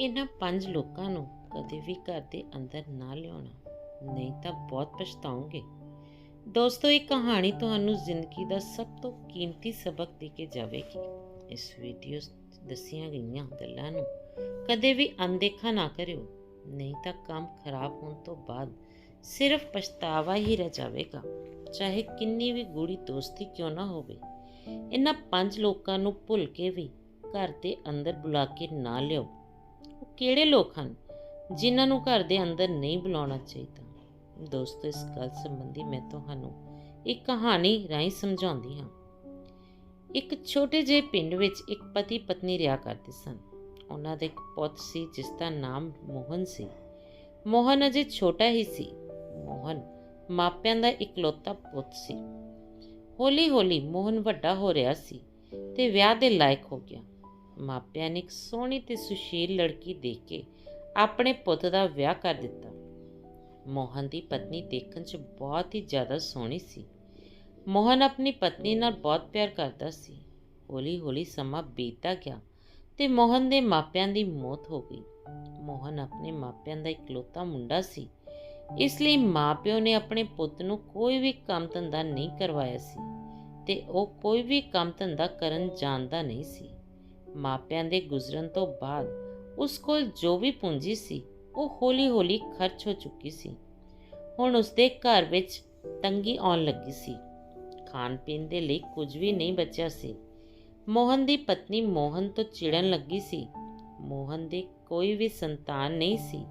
ਇਹਨਾਂ ਪੰਜ ਲੋਕਾਂ ਨੂੰ ਕਦੇ ਵੀ ਘਰ ਦੇ ਅੰਦਰ ਨਾ ਲਿਆਉਣਾ। ਨਹੀਂ ਤਾਂ ਬਹੁਤ ਪਛਤਾਓਗੇ ਦੋਸਤੋ, ਇਹ ਕਹਾਣੀ ਤੁਹਾਨੂੰ ਜ਼ਿੰਦਗੀ ਦਾ ਸਭ ਤੋਂ ਕੀਮਤੀ ਸਬਕ ਦੇ ਕੇ ਜਾਵੇਗੀ। ਇਸ ਵੀਡੀਓ ਦੱਸੀਆਂ ਗਈਆਂ ਗੱਲਾਂ ਨੂੰ ਕਦੇ ਵੀ ਅਣਦੇਖਾ ਨਾ ਕਰਿਓ। ਨਹੀਂ ਤਾਂ ਕੰਮ ਖਰਾਬ ਹੋਣ ਤੋਂ ਬਾਅਦ ਸਿਰਫ ਪਛਤਾਵਾ ਹੀ ਰਹਿ ਜਾਵੇਗਾ। ਚਾਹੇ ਕਿੰਨੀ ਵੀ ਗੂੜੀ ਦੋਸਤੀ ਕਿਉਂ ਨਾ ਹੋਵੇ, ਇਹਨਾਂ ਪੰਜ ਲੋਕਾਂ ਨੂੰ ਭੁੱਲ ਕੇ ਵੀ ਘਰ ਦੇ ਅੰਦਰ ਬੁਲਾ ਕੇ ਨਾ ਲਿਓ ਕਿਹੜੇ ਲੋਕ ਹਨ ਜਿਨ੍ਹਾਂ ਨੂੰ ਘਰ ਦੇ ਅੰਦਰ ਨਹੀਂ ਬੁਲਾਉਣਾ ਚਾਹੀਦਾ? ਦੋਸਤੋ, ਇਸ ਗੱਲ ਸੰਬੰਧੀ ਮੈਂ ਤੁਹਾਨੂੰ ਇੱਕ ਕਹਾਣੀ ਰਾਹੀਂ ਸਮਝਾਉਂਦੀ ਹਾਂ। ਇੱਕ ਛੋਟੇ ਜਿਹੇ ਪਿੰਡ ਵਿੱਚ ਇੱਕ ਪਤੀ ਪਤਨੀ ਰਿਹਾ ਕਰਦੇ ਸਨ। ਉਹਨਾਂ ਦਾ ਇੱਕ ਪੁੱਤ ਸੀ, ਜਿਸ ਦਾ ਨਾਮ ਮੋਹਨ ਸੀ। ਮੋਹਨ ਅਜੇ ਛੋਟਾ ਹੀ ਸੀ। ਮੋਹਨ ਮਾਪਿਆਂ ਦਾ ਇਕਲੌਤਾ ਪੁੱਤ ਸੀ। ਹੌਲੀ-ਹੌਲੀ ਮੋਹਨ ਵੱਡਾ ਹੋ ਰਿਹਾ ਸੀ ਤੇ ਵਿਆਹ ਦੇ ਲਾਇਕ ਹੋ ਗਿਆ। ਮਾਪਿਆਂ ਨੇ ਇੱਕ ਸੋਹਣੀ ਤੇ ਸੁਸ਼ੀਲ ਲੜਕੀ ਦੇਖ ਕੇ ਆਪਣੇ ਪੁੱਤ ਦਾ ਵਿਆਹ ਕਰ ਦਿੱਤਾ। ਮੋਹਨ ਦੀ ਪਤਨੀ ਦੇਖਣ 'ਚ ਬਹੁਤ ਹੀ ਜ਼ਿਆਦਾ ਸੋਹਣੀ ਸੀ। ਮੋਹਨ ਆਪਣੀ ਪਤਨੀ ਨਾਲ ਬਹੁਤ ਪਿਆਰ ਕਰਦਾ ਸੀ। ਹੌਲੀ-ਹੌਲੀ ਸਮਾਂ ਬੀਤਦਾ ਗਿਆ ਤੇ ਮੋਹਨ ਦੇ ਮਾਪਿਆਂ ਦੀ ਮੌਤ ਹੋ ਗਈ। ਮੋਹਨ ਆਪਣੇ ਮਾਪਿਆਂ ਦਾ ਇਕਲੌਤਾ ਮੁੰਡਾ ਸੀ। ਇਸ ਲਈ ਮਾਪਿਓ ਨੇ ਆਪਣੇ ਪੁੱਤ ਨੂੰ ਕੋਈ ਵੀ ਕੰਮ ਧੰਦਾ ਨਹੀਂ ਕਰਵਾਇਆ ਸੀ ਤੇ ਉਹ ਕੋਈ ਵੀ ਕੰਮ ਧੰਦਾ ਕਰਨ ਜਾਣਦਾ ਨਹੀਂ ਸੀ। ਮਾਪਿਆਂ ਦੇ ਗੁਜ਼ਰਨ ਤੋਂ ਬਾਅਦ ਉਸ ਕੋਲ ਜੋ ਵੀ ਪੂੰਜੀ ਸੀ, ਉਹ ਹੌਲੀ-ਹੌਲੀ ਖਰਚ ਹੋ ਚੁੱਕੀ ਸੀ। ਹੁਣ ਉਸਦੇ ਘਰ ਵਿੱਚ ਤੰਗੀ ਆਉਣ ਲੱਗੀ ਸੀ। ਖਾਣ ਪੀਣ ਦੇ ਲਈ ਕੁਝ ਵੀ ਨਹੀਂ ਬਚਿਆ ਸੀ। ਮੋਹਨ ਦੀ ਪਤਨੀ ਮੋਹਨ ਤੋਂ ਚਿੜਨ ਲੱਗੀ ਸੀ। ਮੋਹਨ ਦੀ ਕੋਈ ਵੀ ਸੰਤਾਨ ਨਹੀਂ ਸੀ।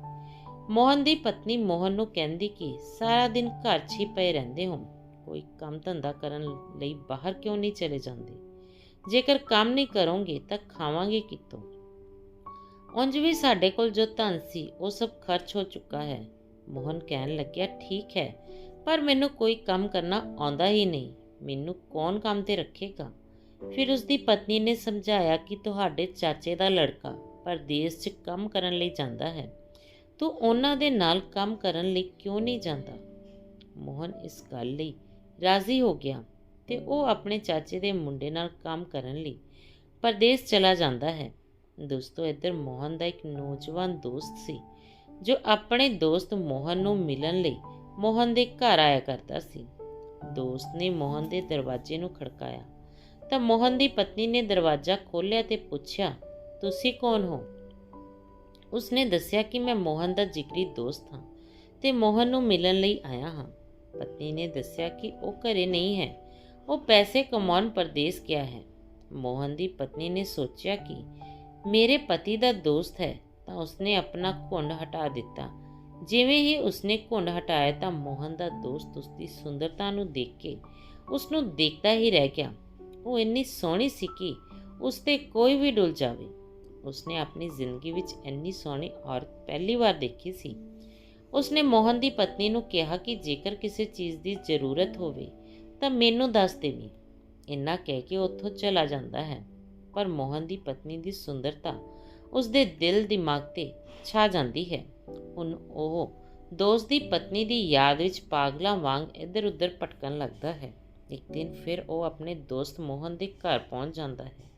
ਮੋਹਨ ਦੀ ਪਤਨੀ ਮੋਹਨ ਨੂੰ ਕਹਿੰਦੀ ਕਿ ਸਾਰਾ ਦਿਨ ਘਰ 'ਚ ਹੀ ਪਏ ਰਹਿੰਦੇ ਹੋ ਕੋਈ ਕੰਮ ਧੰਦਾ ਕਰਨ ਲਈ ਬਾਹਰ ਕਿਉਂ ਨਹੀਂ ਚਲੇ ਜਾਂਦੇ? ਜੇਕਰ ਕੰਮ ਨਹੀਂ ਕਰੋਗੇ ਤਾਂ ਖਾਵਾਂਗੇ ਕਿੱਥੋਂ? ਉਂਝ ਵੀ ਸਾਡੇ ਕੋਲ ਜੋ ਧਨ ਸੀ, ਉਹ ਸਭ ਖਰਚ ਹੋ ਚੁੱਕਾ ਹੈ। ਮੋਹਨ ਕਹਿਣ ਲੱਗਿਆ, ਠੀਕ ਹੈ, ਪਰ ਮੈਨੂੰ ਕੋਈ ਕੰਮ ਕਰਨਾ ਆਉਂਦਾ ਹੀ ਨਹੀਂ। ਮੈਨੂੰ ਕੌਣ ਕੰਮ ਤੇ ਰੱਖੇਗਾ? ਫਿਰ ਉਸ ਦੀ ਪਤਨੀ ਨੇ ਸਮਝਾਇਆ ਕਿ ਤੁਹਾਡੇ ਚਾਚੇ ਦਾ ਲੜਕਾ ਪਰਦੇਸ 'ਚ ਕੰਮ ਕਰਨ ਲਈ ਜਾਂਦਾ ਹੈ। ਤੂੰ ਉਹਨਾਂ ਦੇ ਨਾਲ ਕੰਮ ਕਰਨ ਲਈ ਕਿਉਂ ਨਹੀਂ ਜਾਂਦਾ? ਮੋਹਨ ਇਸ ਗੱਲ ਲਈ ਰਾਜ਼ੀ ਹੋ ਗਿਆ। ਤੇ ਉਹ ਆਪਣੇ ਚਾਚੇ ਦੇ ਮੁੰਡੇ ਨਾਲ ਕੰਮ ਕਰਨ ਲਈ ਪਰਦੇਸ ਚਲਾ ਜਾਂਦਾ ਹੈ। ਦੋਸਤੋ, ਇੱਧਰ ਮੋਹਨ ਦਾ ਇੱਕ ਨੌਜਵਾਨ ਦੋਸਤ ਸੀ, ਜੋ ਆਪਣੇ ਦੋਸਤ ਮੋਹਨ ਨੂੰ ਮਿਲਣ ਲਈ ਮੋਹਨ ਦੇ ਘਰ ਆਇਆ ਕਰਦਾ ਸੀ। ਦੋਸਤ ਨੇ ਮੋਹਨ ਦੇ ਦਰਵਾਜ਼ੇ ਨੂੰ ਖੜਕਾਇਆ। ਤਾਂ ਮੋਹਨ ਦੀ ਪਤਨੀ ਨੇ ਦਰਵਾਜ਼ਾ ਖੋਲ੍ਹਿਆ ਤੇ ਪੁੱਛਿਆ, ਤੁਸੀਂ ਕੌਣ ਹੋ? ਉਸਨੇ ਦੱਸਿਆ ਕਿ ਮੈਂ ਮੋਹਨ ਦਾ ਜਿਗਰੀ ਦੋਸਤ ਹਾਂ ਤੇ ਮੋਹਨ ਨੂੰ ਮਿਲਣ ਲਈ ਆਇਆ ਹਾਂ। ਪਤਨੀ ਨੇ ਦੱਸਿਆ ਕਿ ਉਹ ਘਰੇ ਨਹੀਂ ਹੈ। ਉਹ ਪੈਸੇ ਕਮਾਉਣ ਪਰਦੇਸ ਗਿਆ ਹੈ। ਮੋਹਨ ਦੀ ਪਤਨੀ ਨੇ ਸੋਚਿਆ ਕਿ ਮੇਰੇ ਪਤੀ ਦਾ ਦੋਸਤ ਹੈ ਤਾਂ ਉਸਨੇ ਆਪਣਾ ਘੁੰਡ ਹਟਾ ਦਿੱਤਾ। ਜਿਵੇਂ ਹੀ ਉਸਨੇ ਘੁੰਡ ਹਟਾਇਆ ਤਾਂ ਮੋਹਨ ਦਾ ਦੋਸਤ ਉਸਦੀ ਸੁੰਦਰਤਾ ਨੂੰ ਦੇਖ ਕੇ ਉਸ ਨੂੰ ਦੇਖਦਾ ਹੀ ਰਹਿ ਗਿਆ। ਉਹ ਇੰਨੀ ਸੋਹਣੀ ਸੀ ਕਿ ਉਸ ਤੇ ਕੋਈ ਵੀ ਡੁੱਲ ਜਾਵੇ। ਉਸਨੇ ਆਪਣੀ ਜ਼ਿੰਦਗੀ ਵਿੱਚ ਇੰਨੀ ਸੋਹਣੀ ਔਰਤ ਪਹਿਲੀ ਵਾਰ ਦੇਖੀ ਸੀ। ਉਸਨੇ ਮੋਹਨ ਦੀ ਪਤਨੀ ਨੂੰ ਕਿਹਾ ਕਿ ਜੇਕਰ ਕਿਸੇ ਚੀਜ਼ ਦੀ ਜ਼ਰੂਰਤ ਹੋਵੇ ਤਾਂ ਮੈਨੂੰ ਦੱਸ ਦੇਵੀਂ। ਇੰਨਾ ਕਹਿ ਕੇ ਉੱਥੋਂ ਚਲਾ ਜਾਂਦਾ ਹੈ, ਪਰ ਮੋਹਨ ਦੀ ਪਤਨੀ ਦੀ ਸੁੰਦਰਤਾ ਉਸਦੇ ਦਿਲ ਦਿਮਾਗ ਤੇ ਛਾ ਜਾਂਦੀ ਹੈ। ਹੁਣ ਉਹ ਦੋਸਤ ਦੀ ਪਤਨੀ ਦੀ ਯਾਦ ਵਿੱਚ ਪਾਗਲਾਂ ਵਾਂਗ ਇੱਧਰ-ਉੱਧਰ ਭਟਕਣ ਲੱਗਦਾ ਹੈ। ਇੱਕ ਦਿਨ ਫਿਰ ਉਹ ਆਪਣੇ ਦੋਸਤ ਮੋਹਨ ਦੇ ਘਰ ਪਹੁੰਚ ਜਾਂਦਾ ਹੈ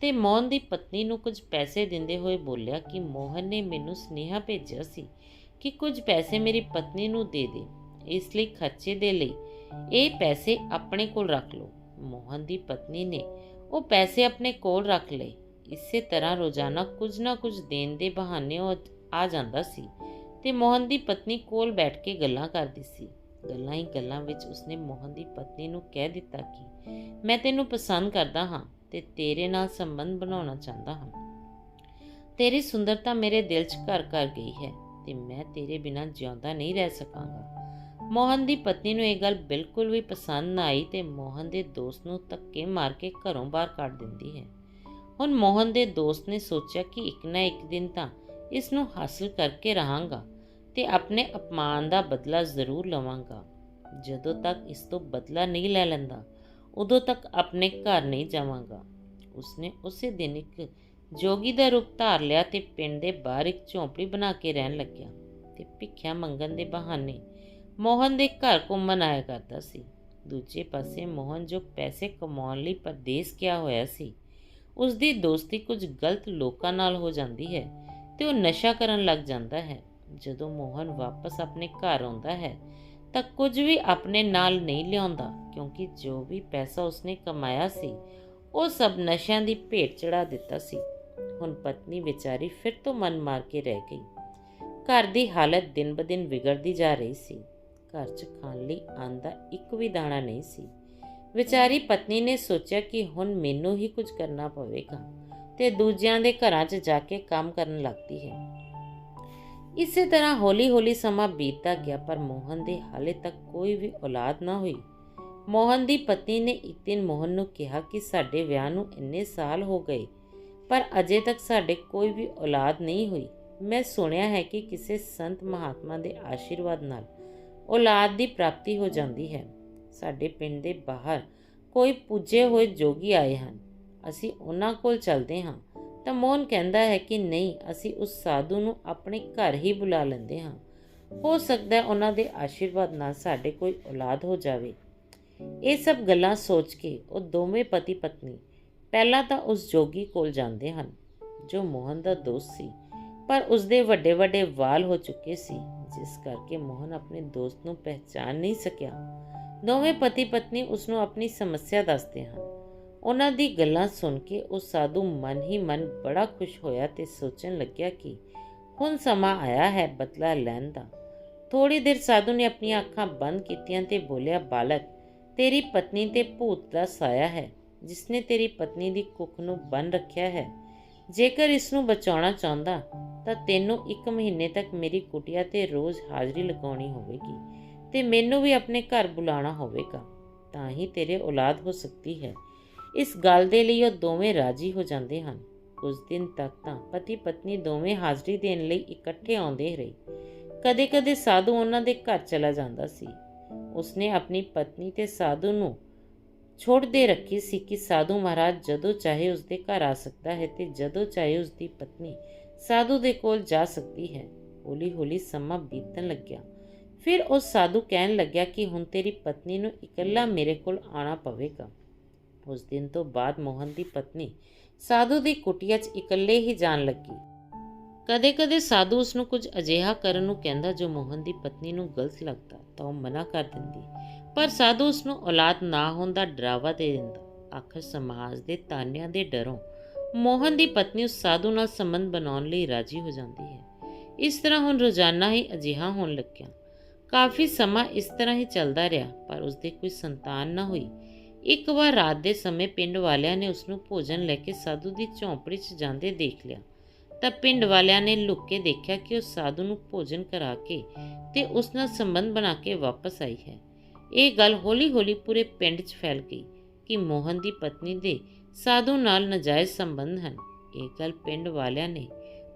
ਤੇ ਮੋਹਨ ਦੀ ਪਤਨੀ ਨੂੰ ਕੁਝ ਪੈਸੇ ਦਿੰਦੇ ਹੋਏ ਬੋਲਿਆ ਕਿ ਮੋਹਨ ਨੇ ਮੈਨੂੰ ਸੁਨੇਹਾ ਭੇਜਿਆ ਸੀ ਕਿ ਕੁਝ ਪੈਸੇ ਮੇਰੀ ਪਤਨੀ ਨੂੰ ਦੇ ਦੇ, ਇਸ ਲਈ ਖਰਚੇ ਦੇ ਲਈ ਇਹ ਪੈਸੇ ਆਪਣੇ ਕੋਲ ਰੱਖ ਲਓ। ਮੋਹਨ ਦੀ ਪਤਨੀ ਨੇ ਉਹ ਪੈਸੇ ਆਪਣੇ ਕੋਲ ਰੱਖ ਲਏ। ਇਸੇ ਤਰ੍ਹਾਂ ਰੋਜ਼ਾਨਾ ਕੁਝ ਨਾ ਕੁਝ ਦੇਣ ਦੇ ਬਹਾਨੇ ਉਹ ਆ ਜਾਂਦਾ ਸੀ ਤੇ ਮੋਹਨ ਦੀ ਪਤਨੀ ਕੋਲ ਬੈਠ ਕੇ ਗੱਲਾਂ ਕਰਦੀ ਸੀ। ਗੱਲਾਂ ਹੀ ਗੱਲਾਂ ਵਿੱਚ ਉਸਨੇ ਮੋਹਨ ਦੀ ਪਤਨੀ ਨੂੰ ਕਹਿ ਦਿੱਤਾ ਕਿ ਮੈਂ ਤੈਨੂੰ ਪਸੰਦ ਕਰਦਾ ਹਾਂ ਤੇ ਤੇਰੇ ਨਾਲ ਸੰਬੰਧ ਬਣਾਉਣਾ ਚਾਹੁੰਦਾ ਹਾਂ। ਤੇਰੀ ਸੁੰਦਰਤਾ ਮੇਰੇ ਦਿਲ 'ਚ ਘਰ ਕਰ ਗਈ ਹੈ ਤੇ ਮੈਂ ਤੇਰੇ ਬਿਨਾਂ ਜਿਉਂਦਾ ਨਹੀਂ ਰਹਿ ਸਕਾਂਗਾ। ਮੋਹਨ ਦੀ ਪਤਨੀ ਨੂੰ ਇਹ ਗੱਲ ਬਿਲਕੁਲ ਵੀ ਪਸੰਦ ਨਾ ਆਈ ਤੇ ਮੋਹਨ ਦੇ ਦੋਸਤ ਨੂੰ ਧੱਕੇ ਮਾਰ ਕੇ ਘਰੋਂ ਬਾਹਰ ਕੱਢ ਦਿੰਦੀ ਹੈ। ਹੁਣ ਮੋਹਨ ਦੇ ਦੋਸਤ ਨੇ ਸੋਚਿਆ ਕਿ ਇੱਕ ਨਾ ਇੱਕ ਦਿਨ ਤਾਂ ਇਸ ਨੂੰ ਹਾਸਲ ਕਰਕੇ ਰਹਾਂਗਾ ਤੇ ਆਪਣੇ ਅਪਮਾਨ ਦਾ ਬਦਲਾ ਜ਼ਰੂਰ ਲਵਾਂਗਾ। ਜਦੋਂ ਤੱਕ ਇਸ ਤੋਂ ਬਦਲਾ ਨਹੀਂ ਲੈ ਲੈਂਦਾ, ਉਦੋਂ ਤੱਕ ਆਪਣੇ ਘਰ ਨਹੀਂ ਜਾਵਾਂਗਾ। ਉਸਨੇ ਉਸੇ ਦਿਨ ਇੱਕ ਜੋਗੀ ਦਾ ਰੂਪ ਧਾਰ ਲਿਆ ਤੇ ਪਿੰਡ ਦੇ ਬਾਹਰ ਇੱਕ ਝੌਂਪੜੀ ਬਣਾ ਕੇ ਰਹਿਣ ਲੱਗਿਆ ਤੇ ਭਿੱਖਿਆ ਮੰਗਣ ਦੇ ਬਹਾਨੇ ਮੋਹਨ ਦੇ ਘਰ ਘੁੰਮਣ ਆਇਆ ਕਰਦਾ ਸੀ। ਦੂਜੇ ਪਾਸੇ ਮੋਹਨ ਜੋ ਪੈਸੇ ਕਮਾਉਣ ਲਈ ਪਰਦੇਸ ਗਿਆ ਹੋਇਆ ਸੀ ਉਸ ਦੀ ਦੋਸਤੀ ਕੁਝ ਗਲਤ ਲੋਕਾਂ ਨਾਲ ਹੋ ਜਾਂਦੀ ਹੈ ਤੇ ਉਹ ਨਸ਼ਾ ਕਰਨ ਲੱਗ ਜਾਂਦਾ ਹੈ। ਜਦੋਂ ਮੋਹਨ ਵਾਪਸ ਆਪਣੇ ਘਰ ਆਉਂਦਾ ਹੈ, ਤਾਂ ਕੁਝ ਵੀ ਆਪਣੇ ਨਾਲ ਨਹੀਂ ਲਿਆਉਂਦਾ, ਕਿਉਂਕਿ ਜੋ ਵੀ ਪੈਸਾ ਉਸਨੇ ਕਮਾਇਆ ਸੀ, ਉਹ ਸਭ ਨਸ਼ਿਆਂ ਦੀ ਭੇਟ ਚੜਾ ਦਿੱਤਾ ਸੀ। ਹੁਣ ਪਤਨੀ ਵਿਚਾਰੀ ਫਿਰ ਤੋਂ ਮਨ ਮਾਰ ਕੇ ਰਹਿ ਗਈ। ਘਰ ਦੀ ਹਾਲਤ ਦਿਨ-ਬਦਿਨ ਵਿਗੜਦੀ ਜਾ ਰਹੀ ਸੀ। ਘਰ 'ਚ ਖਾਣ ਲਈ ਅੰਨ ਦਾ ਇੱਕ ਵੀ ਦਾਣਾ ਨਹੀਂ ਸੀ। ਵਿਚਾਰੀ ਪਤਨੀ ਨੇ ਸੋਚਿਆ ਕਿ ਹੁਣ ਮੈਨੂੰ ਹੀ ਕੁਝ ਕਰਨਾ ਪਵੇਗਾ ਤੇ ਦੂਜਿਆਂ ਦੇ ਘਰਾਂ 'ਚ ਜਾ ਕੇ ਕੰਮ ਕਰਨ ਲੱਗਦੀ ਹੈ। ਇਸੇ ਤਰ੍ਹਾਂ ਹੌਲੀ-ਹੌਲੀ ਸਮਾਂ ਬੀਤਦਾ ਗਿਆ, ਪਰ ਮੋਹਨ ਦੇ ਹਾਲੇ ਤੱਕ ਕੋਈ ਵੀ ਔਲਾਦ ਨਾ ਹੋਈ। ਮੋਹਨ ਦੀ ਪਤਨੀ ਨੇ ਇੱਕ ਦਿਨ ਮੋਹਨ ਨੂੰ ਕਿਹਾ ਕਿ ਸਾਡੇ ਵਿਆਹ ਨੂੰ ਇੰਨੇ ਸਾਲ ਹੋ ਗਏ, ਪਰ ਅਜੇ ਤੱਕ ਸਾਡੇ ਕੋਈ ਵੀ ਔਲਾਦ ਨਹੀਂ ਹੋਈ। ਮੈਂ ਸੁਣਿਆ ਹੈ ਕਿ ਕਿਸੇ ਸੰਤ ਮਹਾਤਮਾ ਦੇ ਆਸ਼ੀਰਵਾਦ ਨਾਲ ਔਲਾਦ ਦੀ ਪ੍ਰਾਪਤੀ ਹੋ ਜਾਂਦੀ ਹੈ। ਸਾਡੇ ਪਿੰਡ ਦੇ ਬਾਹਰ ਕੋਈ ਪੁੱਜੇ ਹੋਏ ਜੋਗੀ ਆਏ ਹਨ। ਅਸੀਂ ਉਹਨਾਂ ਕੋਲ ਚੱਲਦੇ ਹਾਂ ਤਾਂ ਮੋਹਨ ਕਹਿੰਦਾ ਹੈ ਕਿ ਨਹੀਂ, ਅਸੀਂ ਉਸ ਸਾਧੂ ਨੂੰ ਆਪਣੇ ਘਰ ਹੀ ਬੁਲਾ ਲੈਂਦੇ ਹਾਂ। ਹੋ ਸਕਦਾ ਹੈ ਉਹਨਾਂ ਦੇ ਆਸ਼ੀਰਵਾਦ ਨਾਲ ਸਾਡੇ ਕੋਈ ਔਲਾਦ ਹੋ ਜਾਵੇ। ਇਹ ਸਭ ਗੱਲਾਂ ਸੋਚ ਕੇ ਉਹ ਦੋਵੇਂ ਪਤੀ ਪਤਨੀ ਪਹਿਲਾਂ ਤਾਂ ਉਸ ਜੋਗੀ ਕੋਲ ਜਾਂਦੇ ਹਨ, ਜੋ ਮੋਹਨ ਦਾ ਦੋਸਤ ਸੀ, ਪਰ ਉਸ ਦੇ ਵੱਡੇ ਵੱਡੇ ਵਾਲ ਹੋ ਚੁੱਕੇ ਸੀ। ਜਿਸ ਕਰਕੇ ਮੋਹਨ ਆਪਣੇ ਦੋਸਤ ਨੂੰ ਪਹਿਚਾਨ ਨਹੀਂ ਸਕਿਆ। ਦੋਵੇਂ ਪਤੀ ਪਤਨੀ ਉਸ ਨੂੰ ਆਪਣੀ ਸਮੱਸਿਆ ਦੱਸਦੇ ਹਨ। ਉਹਨਾਂ ਦੀ ਗੱਲਾਂ ਸੁਣ ਕੇ ਉਹ ਸਾਧੂ ਮਨ ਹੀ ਮਨ ਬੜਾ ਖੁਸ਼ ਹੋਇਆ ਤੇ ਸੋਚਣ ਲੱਗਿਆ ਕਿ ਹੁਣ ਸਮਾਂ ਆਇਆ ਹੈ ਬਦਲਾ ਲੈਣ ਦਾ। ਥੋੜੀ ਦੇਰ ਸਾਧੂ ਨੇ ਆਪਣੀਆਂ ਅੱਖਾਂ ਬੰਦ ਕੀਤੀਆਂ ਤੇ ਬੋਲਿਆ, ਬਾਲਕ, ਤੇਰੀ ਪਤਨੀ ਤੇ ਭੂਤ ਦਾ ਸਾਇਆ ਹੈ, ਜਿਸਨੇ ਤੇਰੀ ਪਤਨੀ ਦੀ ਕੁੱਖ ਨੂੰ ਬੰਨ ਰੱਖਿਆ ਹੈ। ਜੇਕਰ ਇਸ ਨੂੰ ਬਚਾਉਣਾ ਚਾਹੁੰਦਾ, ਤਾਂ ਤੈਨੂੰ ਇੱਕ ਮਹੀਨੇ ਤੱਕ ਮੇਰੀ ਕੁਟਿਆ ਤੇ ਰੋਜ਼ ਹਾਜ਼ਰੀ ਲਗਾਉਣੀ ਹੋਵੇਗੀ ਤੇ ਮੈਨੂੰ ਵੀ ਆਪਣੇ ਘਰ ਬੁਲਾਉਣਾ ਹੋਵੇਗਾ। ਤਾਂ ਹੀ ਤੇਰੇ ਔਲਾਦ ਹੋ ਸਕਦੀ ਹੈ। ਇਸ ਗੱਲ ਦੇ ਲਈ ਉਹ ਦੋਵੇਂ ਰਾਜੀ ਹੋ ਜਾਂਦੇ ਹਨ। ਕੁਝ ਦਿਨ ਤੱਕ ਤਾਂ ਪਤੀ ਪਤਨੀ ਦੋਵੇਂ ਹਾਜ਼ਰੀ ਦੇਣ ਲਈ ਇਕੱਠੇ ਆਉਂਦੇ ਰਹੇ। ਕਦੇ-ਕਦੇ ਸਾਧੂ ਉਹਨਾਂ ਦੇ ਘਰ ਚਲਾ ਜਾਂਦਾ ਸੀ। ਉਸਨੇ ਆਪਣੀ ਪਤਨੀ ਤੇ ਸਾਧੂ ਨੂੰ ਛੋੜ ਦੇ ਰੱਖੀ ਸੀ ਕਿ ਸਾਧੂ ਮਹਾਰਾਜ ਜਦੋਂ ਚਾਹੇ ਉਸ ਦੇ ਘਰ ਆ ਸਕਦਾ ਹੈ ਤੇ ਜਦੋਂ ਚਾਹੇ ਉਸ ਦੀ ਪਤਨੀ ਸਾਧੂ ਦੇ ਕੋਲ ਜਾ ਸਕਦੀ ਹੈ। ਹੌਲੀ-ਹੌਲੀ ਸਮਾਂ ਬੀਤਣ ਲੱਗਿਆ। ਫਿਰ ਉਹ ਸਾਧੂ ਕਹਿਣ ਲੱਗਿਆ ਕਿ ਹੁਣ ਤੇਰੀ ਪਤਨੀ ਨੂੰ ਇਕੱਲਾ ਮੇਰੇ ਕੋਲ ਆਣਾ ਪਵੇਗਾ। ਉਸ ਦਿਨ ਤੋਂ ਬਾਅਦ ਮੋਹਨ ਦੀ ਪਤਨੀ ਸਾਧੂ ਦੀ ਕੁਟੀਆ 'ਚ ਇਕੱਲੇ ਹੀ ਜਾਣ ਲੱਗੀ। ਕਦੇ-ਕਦੇ ਸਾਧੂ ਉਸ ਨੂੰ ਕੁਝ ਅਜਿਹਾ ਕਰਨ ਨੂੰ ਕਹਿੰਦਾ ਜੋ ਮੋਹਨ ਦੀ ਪਤਨੀ ਨੂੰ ਗਲਤ ਲੱਗਦਾ ਤਾਂ ਉਹ ਮਨਾ ਕਰ ਦਿੰਦੀ। ਪਰ ਸਾਧੂ ਉਸ ਨੂੰ ਔਲਾਦ ਨਾ ਹੋਣ ਦਾ ਡਰਾਵਾ ਦੇ ਦਿੰਦਾ, ਆਖਰ ਸਮਾਜ ਦੇ ਤਾਨਿਆਂ ਦੇ ਡਰੋਂ ਮੋਹਨ ਦੀ ਪਤਨੀ ਉਸ ਸਾਧੂ ਨਾਲ ਸੰਬੰਧ ਬਣਾਉਣ ਲਈ ਰਾਜੀ ਹੋ ਜਾਂਦੀ ਹੈ। ਇਸ ਤਰ੍ਹਾਂ ਹੁਣ ਰੋਜ਼ਾਨਾ ਹੀ ਅਜਿਹਾ ਹੋਣ ਲੱਗਿਆ। ਕਾਫੀ ਸਮਾਂ ਇਸ ਤਰ੍ਹਾਂ ਹੀ ਚੱਲਦਾ ਰਿਹਾ, ਪਰ ਉਸ ਦੇ ਕੋਈ ਸੰਤਾਨ ਨਾ ਹੋਈ। ਇੱਕ ਵਾਰ ਰਾਤ ਦੇ ਸਮੇਂ ਪਿੰਡ ਵਾਲਿਆਂ ਨੇ ਉਸ ਨੂੰ ਭੋਜਨ ਲੈ ਕੇ ਸਾਧੂ ਦੀ ਝੌਂਪੜੀ 'ਚ ਜਾਂਦੇ ਦੇਖ ਲਿਆ। ਤਾਂ ਪਿੰਡ ਵਾਲਿਆਂ ਨੇ ਲੁੱਕ ਕੇ ਦੇਖਿਆ ਕਿ ਉਹ ਸਾਧੂ ਨੂੰ ਭੋਜਨ ਕਰਾ ਕੇ ਤੇ ਉਸ ਨਾਲ ਸੰਬੰਧ ਬਣਾ ਕੇ ਵਾਪਸ ਆਈ ਹੈ। ਇਹ ਗੱਲ ਹੌਲੀ-ਹੌਲੀ ਪੂਰੇ ਪਿੰਡ 'ਚ ਫੈਲ ਗਈ ਕਿ ਮੋਹਨ ਦੀ ਪਤਨੀ ਦੇ ਸਾਧੂ ਨਾਲ ਨਜਾਇਜ਼ ਸੰਬੰਧ ਹਨ। ਇਹ ਗੱਲ ਪਿੰਡ ਵਾਲਿਆਂ ਨੇ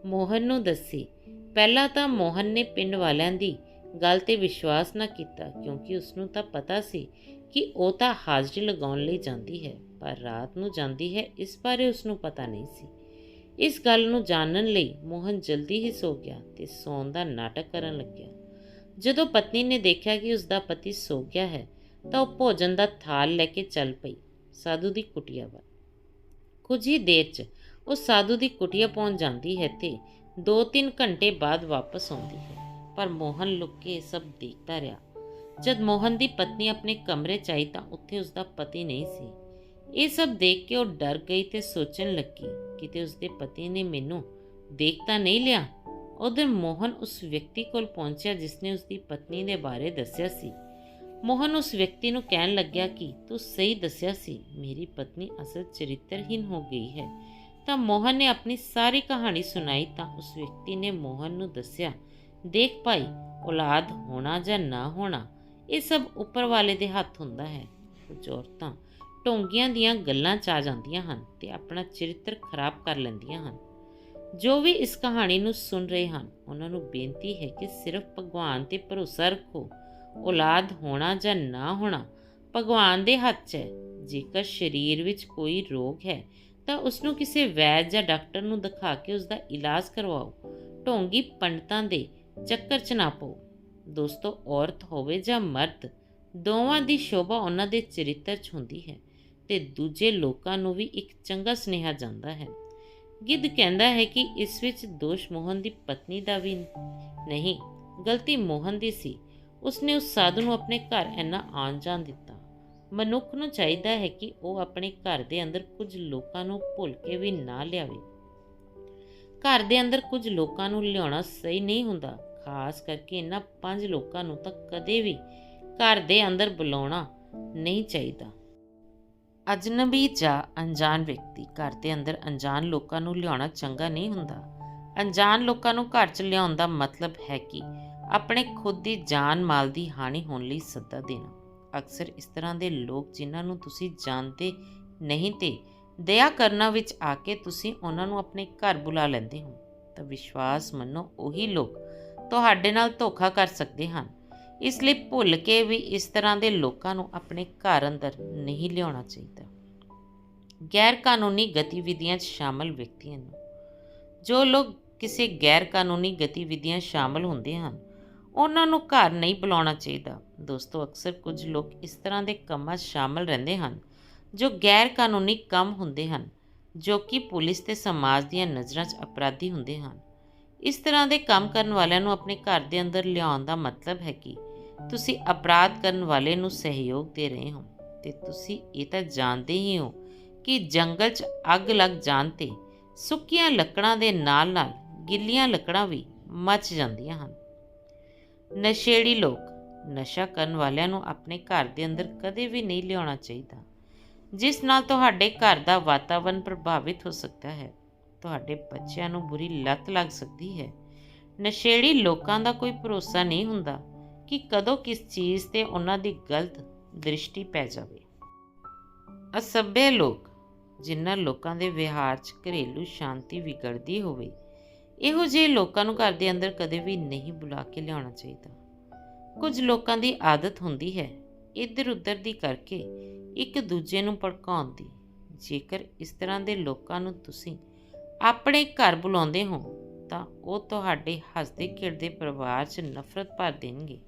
ਮੋਹਨ ਨੂੰ ਦੱਸੀ। ਪਹਿਲਾਂ ਤਾਂ ਮੋਹਨ ਨੇ ਪਿੰਡ ਵਾਲਿਆਂ ਦੀ ਗੱਲ ਤੇ ਵਿਸ਼ਵਾਸ ਨਾ ਕੀਤਾ ਕਿਉਂਕਿ ਉਸ ਨੂੰ ਤਾਂ ਪਤਾ ਸੀ ਕਿ ਉਹ ਤਾਂ ਹਾਜ਼ਰੀ ਲਗਾਉਣ ਲਈ ਜਾਂਦੀ ਹੈ, ਪਰ ਰਾਤ ਨੂੰ ਜਾਂਦੀ ਹੈ, ਇਸ ਬਾਰੇ ਉਸ ਨੂੰ ਪਤਾ ਨਹੀਂ ਸੀ। ਇਸ ਗੱਲ ਨੂੰ ਜਾਣਨ ਲਈ ਮੋਹਨ ਜਲਦੀ ਹੀ ਸੋ ਗਿਆ ਤੇ ਸੌਣ ਦਾ ਨਾਟਕ ਕਰਨ ਲੱਗਿਆ। ਜਦੋਂ ਪਤਨੀ ਨੇ ਦੇਖਿਆ ਕਿ ਉਸ ਦਾ ਪਤੀ ਸੋ ਗਿਆ ਹੈ, ਤਾਂ ਉਹ ਭੋਜਨ ਦਾ ਥਾਲ ਲੈ ਕੇ ਚੱਲ ਪਈ, ਸਾਧੂ ਦੀ ਕੁਟਿਆ ਵੱਲ। ਕੁਝ ਹੀ ਦੇਰ 'ਚ ਉਹ ਸਾਧੂ ਦੀ ਕੁਟਿਆ ਪਹੁੰਚ ਜਾਂਦੀ ਹੈ ਤੇ 2-3 ਘੰਟੇ ਬਾਅਦ ਵਾਪਸ ਆਉਂਦੀ ਹੈ, ਪਰ ਮੋਹਨ ਲੁੱਕ ਕੇ ਇਹ ਸਭ ਦੇਖਦਾ ਰਿਹਾ। ਜਦ ਮੋਹਨ ਦੀ ਪਤਨੀ ਆਪਣੇ ਕਮਰੇ 'ਚ ਆਈ ਤਾਂ ਉੱਥੇ ਉਸ ਦਾ ਪਤੀ ਨਹੀਂ ਸੀ। ਇਹ ਸਭ ਦੇਖ ਕੇ ਉਹ ਡਰ ਗਈ ਤੇ ਸੋਚਣ ਲੱਗੀ ਕਿਤੇ ਉਸ ਦੇ ਪਤੀ ਨੇ ਮੈਨੂੰ ਦੇਖ ਤਾਂ ਨਹੀਂ ਲਿਆ ਉਧਰ ਮੋਹਨ ਉਸ ਵਿਅਕਤੀ ਕੋਲ ਪਹੁੰਚਿਆ ਜਿਸ ਨੇ ਉਸ ਦੀ ਪਤਨੀ ਦੇ ਬਾਰੇ ਦੱਸਿਆ ਸੀ। ਮੋਹਨ ਉਸ ਵਿਅਕਤੀ ਨੂੰ ਕਹਿਣ ਲੱਗਿਆ ਕਿ ਤੂੰ ਸਹੀ ਦੱਸਿਆ ਸੀ, ਮੇਰੀ ਪਤਨੀ ਅਸਲ ਚਰਿੱਤਰਹੀਨ ਹੋ ਗਈ ਹੈ। ਤਾਂ ਮੋਹਨ ਨੇ ਆਪਣੀ ਸਾਰੀ ਕਹਾਣੀ ਸੁਣਾਈ ਤਾਂ ਉਸ ਵਿਅਕਤੀ ਨੇ ਮੋਹਨ ਨੂੰ ਦੱਸਿਆ, ਦੇਖ ਭਾਈ, ਔਲਾਦ ਹੋਣਾ ਜਾਂ ਨਾ ਹੋਣਾ, ਇਹ ਸਭ ਉੱਪਰ ਵਾਲੇ ਦੇ ਹੱਥ ਹੁੰਦਾ ਹੈ। ਕੁਝ ਔਰਤਾਂ ਟੋਂਗੀਆਂ ਦੀਆਂ ਗੱਲਾਂ ਚ ਆ ਜਾਂਦੀਆਂ ਹਨ ਤੇ ਆਪਣਾ ਚਰਿੱਤਰ ਖਰਾਬ ਕਰ ਲੈਂਦੀਆਂ ਹਨ। ਜੋ ਵੀ ਇਸ ਕਹਾਣੀ ਨੂੰ ਸੁਣ ਰਹੇ ਹਨ, ਉਹਨਾਂ ਨੂੰ ਬੇਨਤੀ ਹੈ ਕਿ ਸਿਰਫ ਭਗਵਾਨ ਤੇ ਭਰੋਸਾ ਰੱਖੋ। ਔਲਾਦ ਹੋਣਾ ਜਾਂ ਨਾ ਹੋਣਾ, ਭਗਵਾਨ ਦੇ ਹੱਥ 'ਚ ਹੈ। ਜੇਕਰ ਸਰੀਰ ਵਿੱਚ ਕੋਈ ਰੋਗ ਹੈ, ਤਾਂ ਉਸ ਨੂੰ ਕਿਸੇ ਵੈਦ ਜਾਂ ਡਾਕਟਰ ਨੂੰ ਦਿਖਾ ਕੇ ਉਸ ਦਾ ਇਲਾਜ ਕਰਵਾਓ। ਢੋਂਗੀ ਪੰਡਤਾਂ ਦੇ ਚੱਕਰ 'ਚ ਨਾ ਪਾਓ। ਦੋਸਤੋ, ਔਰਤ ਹੋਵੇ ਜਾਂ ਮਰਦ, ਦੋਵਾਂ ਦੀ ਸ਼ੋਭਾ ਉਹਨਾਂ ਦੇ ਚਰਿੱਤਰ 'ਚ ਹੁੰਦੀ ਹੈ ਤੇ ਦੂਜੇ ਲੋਕਾਂ ਨੂੰ ਵੀ ਇੱਕ ਚੰਗਾ ਸੁਨੇਹਾ ਜਾਂਦਾ ਹੈ। ਗਿੱਧ ਕਹਿੰਦਾ ਹੈ ਕਿ ਇਸ ਵਿੱਚ ਦੋਸ਼ ਮੋਹਨ ਦੀ ਪਤਨੀ ਦਾ ਵੀ ਨਹੀਂ, ਗਲਤੀ ਮੋਹਨ ਦੀ ਸੀ। ਉਸਨੇ ਉਸ ਸਾਧੂ ਨੂੰ ਆਪਣੇ ਘਰ ਇੰਨਾ ਆਉਣ ਜਾਣ ਦਿੱਤਾ। ਮਨੁੱਖ ਨੂੰ ਚਾਹੀਦਾ ਹੈ ਕਿ ਉਹ ਆਪਣੇ ਘਰ ਦੇ ਅੰਦਰ ਕੁਝ ਲੋਕਾਂ ਨੂੰ ਭੁੱਲ ਕੇ ਵੀ ਨਾ ਲਿਆਵੇ। ਘਰ ਦੇ ਅੰਦਰ ਕੁਝ ਲੋਕਾਂ ਨੂੰ ਲਿਆਉਣਾ ਸਹੀ ਨਹੀਂ ਹੁੰਦਾ, ਖਾਸ ਕਰਕੇ ਇਹਨਾਂ ਪੰਜ ਲੋਕਾਂ ਨੂੰ ਤਾਂ ਕਦੇ ਵੀ ਘਰ ਦੇ ਅੰਦਰ ਬੁਲਾਉਣਾ ਨਹੀਂ ਚਾਹੀਦਾ। ਅਜਨਬੀ ਜਾਂ ਅਣਜਾਣ ਵਿਅਕਤੀ ਘਰ ਦੇ ਅੰਦਰ ਅਣਜਾਣ ਲੋਕਾਂ ਨੂੰ ਲਿਆਉਣਾ ਚੰਗਾ ਨਹੀਂ ਹੁੰਦਾ। ਅਣਜਾਣ ਲੋਕਾਂ ਨੂੰ ਘਰ 'ਚ ਲਿਆਉਣ ਦਾ ਮਤਲਬ ਹੈ ਕਿ ਆਪਣੇ ਖੁਦ ਦੀ ਜਾਨ ਮਾਲ ਦੀ ਹਾਨੀ ਹੋਣ ਲਈ ਸੱਦਾ ਦੇਣਾ। ਅਕਸਰ ਇਸ ਤਰ੍ਹਾਂ ਦੇ ਲੋਕ ਜਿਨ੍ਹਾਂ ਨੂੰ ਤੁਸੀਂ ਜਾਣਦੇ ਨਹੀਂ ਤੇ ਦਇਆ ਕਰਨਾ ਵਿੱਚ ਆ ਕੇ ਤੁਸੀਂ ਉਹਨਾਂ ਨੂੰ ਆਪਣੇ ਘਰ ਬੁਲਾ ਲੈਂਦੇ ਹੋ, ਤਾਂ ਵਿਸ਼ਵਾਸ ਮੰਨੋ ਉਹੀ ਲੋਕ ਤੁਹਾਡੇ ਨਾਲ ਧੋਖਾ ਕਰ ਸਕਦੇ ਹਨ। ਇਸ ਲਈ ਭੁੱਲ ਕੇ ਵੀ ਇਸ ਤਰ੍ਹਾਂ ਦੇ ਲੋਕਾਂ ਨੂੰ ਆਪਣੇ ਘਰ ਅੰਦਰ ਨਹੀਂ ਲਿਆਉਣਾ ਚਾਹੀਦਾ। ਗੈਰ ਕਾਨੂੰਨੀ ਗਤੀਵਿਧੀਆਂ 'ਚ ਸ਼ਾਮਲ ਵਿਅਕਤੀਆਂ ਨੂੰ। ਜੋ ਲੋਕ ਕਿਸੇ ਗੈਰ ਕਾਨੂੰਨੀ ਗਤੀਵਿਧੀਆਂ ਸ਼ਾਮਲ ਹੁੰਦੇ ਹਨ, ਉਹਨਾਂ ਨੂੰ ਘਰ ਨਹੀਂ ਬੁਲਾਉਣਾ ਚਾਹੀਦਾ। ਦੋਸਤੋ, ਅਕਸਰ ਕੁਝ ਲੋਕ ਇਸ ਤਰ੍ਹਾਂ ਦੇ ਕੰਮਾਂ 'ਚ ਸ਼ਾਮਲ ਰਹਿੰਦੇ ਹਨ, ਜੋ ਗੈਰ ਕਾਨੂੰਨੀ ਕੰਮ ਹੁੰਦੇ ਹਨ, ਜੋ ਕਿ ਪੁਲਿਸ ਤੇ ਸਮਾਜ ਦੀਆਂ ਨਜ਼ਰਾਂ 'ਚ ਅਪਰਾਧੀ ਹੁੰਦੇ ਹਨ। ਇਸ ਤਰ੍ਹਾਂ ਦੇ ਕੰਮ ਕਰਨ ਵਾਲਿਆਂ ਨੂੰ ਆਪਣੇ ਘਰ ਦੇ ਅੰਦਰ ਲਿਆਉਣ ਦਾ ਮਤਲਬ ਹੈ ਕਿ ਤੁਸੀਂ ਅਪਰਾਧ ਕਰਨ ਵਾਲੇ ਨੂੰ ਸਹਿਯੋਗ ਦੇ ਰਹੇ ਹੋ ਤੇ ਤੁਸੀਂ ਇਹ ਤਾਂ ਜਾਣਦੇ ਹੀ ਹੋ ਕਿ ਜੰਗਲ 'ਚ ਅੱਗ ਲੱਗ ਜਾਣ ਤੇ ਸੁੱਕੀਆਂ ਲੱਕੜਾਂ ਦੇ ਨਾਲ-ਨਾਲ ਗਿੱਲੀਆਂ ਲੱਕੜਾਂ ਵੀ ਮੱਚ ਜਾਂਦੀਆਂ ਹਨ। ਨਸ਼ੇੜੀ ਲੋਕ ਨਸ਼ਾ ਕਰਨ ਵਾਲਿਆਂ ਨੂੰ ਆਪਣੇ ਘਰ ਦੇ ਅੰਦਰ ਕਦੇ ਵੀ ਨਹੀਂ ਲਿਆਉਣਾ ਚਾਹੀਦਾ, ਜਿਸ ਨਾਲ ਤੁਹਾਡੇ ਘਰ ਦਾ ਵਾਤਾਵਰਣ ਪ੍ਰਭਾਵਿਤ ਹੋ ਸਕਦਾ ਹੈ। ਤੁਹਾਡੇ ਬੱਚਿਆਂ ਨੂੰ ਬੁਰੀ ਲੱਤ ਲੱਗ ਸਕਦੀ ਹੈ। ਨਸ਼ੇੜੀ ਲੋਕਾਂ ਦਾ ਕੋਈ ਭਰੋਸਾ ਨਹੀਂ ਹੁੰਦਾ। ਕਿ ਕਦੋਂ ਕਿਸ ਚੀਜ਼ ਤੇ ਉਹਨਾਂ ਦੀ ਗਲਤ ਦ੍ਰਿਸ਼ਟੀ ਪੈ ਜਾਵੇ। ਅਸੱਭੇ ਲੋਕ, ਜਿਨ੍ਹਾਂ ਲੋਕਾਂ ਦੇ ਵਿਹਾਰ 'ਚ ਘਰੇਲੂ ਸ਼ਾਂਤੀ ਵਿਗੜਦੀ ਹੋਵੇ, ਇਹੋ ਜਿਹੇ ਲੋਕਾਂ ਨੂੰ ਘਰ ਦੇ ਅੰਦਰ ਕਦੇ ਵੀ ਨਹੀਂ ਬੁਲਾ ਕੇ ਲਿਆਉਣਾ ਚਾਹੀਦਾ। ਕੁਝ ਲੋਕਾਂ ਦੀ ਆਦਤ ਹੁੰਦੀ ਹੈ ਇੱਧਰ ਉੱਧਰ ਦੀ ਕਰਕੇ ਇੱਕ ਦੂਜੇ ਨੂੰ ਭੜਕਾਉਣ ਦੀ। ਜੇਕਰ ਇਸ ਤਰ੍ਹਾਂ ਦੇ ਲੋਕਾਂ ਨੂੰ ਤੁਸੀਂ ਆਪਣੇ ਘਰ ਬੁਲਾਉਂਦੇ ਹੋ, ਤਾਂ ਉਹ ਤੁਹਾਡੇ ਹੱਸਦੇ ਖੇਡਦੇ ਪਰਿਵਾਰ 'ਚ ਨਫ਼ਰਤ ਭਰ ਦੇਣਗੇ।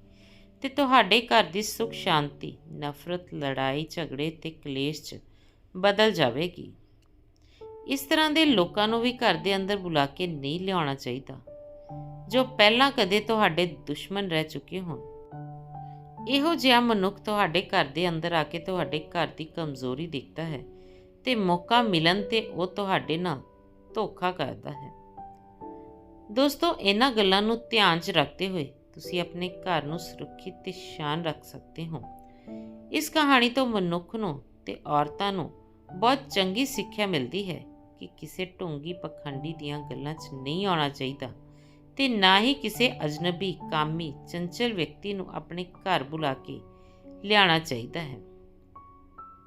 ਤੇ ਤੁਹਾਡੇ ਘਰ ਦੀ ਸੁਖ ਸ਼ਾਂਤੀ, ਨਫ਼ਰਤ, ਲੜਾਈ, ਝਗੜੇ ਤੇ ਕਲੇਸ਼ 'ਚ ਬਦਲ ਜਾਵੇਗੀ। ਇਸ ਤਰ੍ਹਾਂ ਦੇ ਲੋਕਾਂ ਨੂੰ ਵੀ ਘਰ ਦੇ ਅੰਦਰ ਬੁਲਾ ਕੇ ਨਹੀਂ ਲਿਆਉਣਾ ਚਾਹੀਦਾ, ਜੋ ਪਹਿਲਾਂ ਕਦੇ ਤੁਹਾਡੇ ਦੁਸ਼ਮਣ ਰਹਿ ਚੁੱਕੇ ਹੋਣ। ਇਹੋ ਜਿਹਾ ਮਨੁੱਖ ਤੁਹਾਡੇ ਘਰ ਦੇ ਅੰਦਰ ਆ ਕੇ ਤੁਹਾਡੇ ਘਰ ਦੀ ਕਮਜ਼ੋਰੀ ਦੇਖਦਾ ਹੈ ਤੇ ਮੌਕਾ ਮਿਲਣ ਤੇ ਉਹ ਤੁਹਾਡੇ ਨਾਲ ਧੋਖਾ ਕਰਦਾ ਹੈ। ਦੋਸਤੋ, ਇਹਨਾਂ ਗੱਲਾਂ ਨੂੰ ਧਿਆਨ 'ਚ ਰੱਖਦੇ ਹੋਏ ਤੁਸੀਂ ਆਪਣੇ ਘਰ ਨੂੰ ਸੁਰੱਖਿਅਤ ਤੇ ਸ਼ਾਨ ਰੱਖ ਸਕਦੇ ਹੋ ਇਸ ਕਹਾਣੀ ਤੋਂ ਮਨੁੱਖ ਨੂੰ ਤੇ ਔਰਤਾਂ ਨੂੰ ਬਹੁਤ ਚੰਗੀ ਸਿੱਖਿਆ ਮਿਲਦੀ ਹੈ ਕਿ ਕਿਸੇ ਢੋਂਗੀ ਪਖੰਡੀ ਦੀਆਂ ਗੱਲਾਂ 'ਚ ਨਹੀਂ ਆਉਣਾ ਚਾਹੀਦਾ ਤੇ ਨਾ ਹੀ ਕਿਸੇ ਅਜਨਬੀ ਕਾਮੀ ਚੰਚਲ ਵਿਅਕਤੀ ਨੂੰ ਆਪਣੇ ਘਰ ਬੁਲਾ ਕੇ ਲਿਆਉਣਾ ਚਾਹੀਦਾ ਹੈ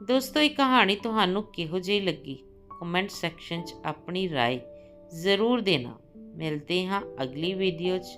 ਦੋਸਤੋ ਇਹ ਕਹਾਣੀ ਤੁਹਾਨੂੰ ਕਿਹੋ ਜਿਹੀ ਲੱਗੀ ਕਮੈਂਟ ਸੈਕਸ਼ਨ 'ਚ ਆਪਣੀ رائے ਜ਼ਰੂਰ ਦੇਣਾ ਮਿਲਦੇ ਹਾਂ ਅਗਲੀ ਵੀਡੀਓ 'ਚ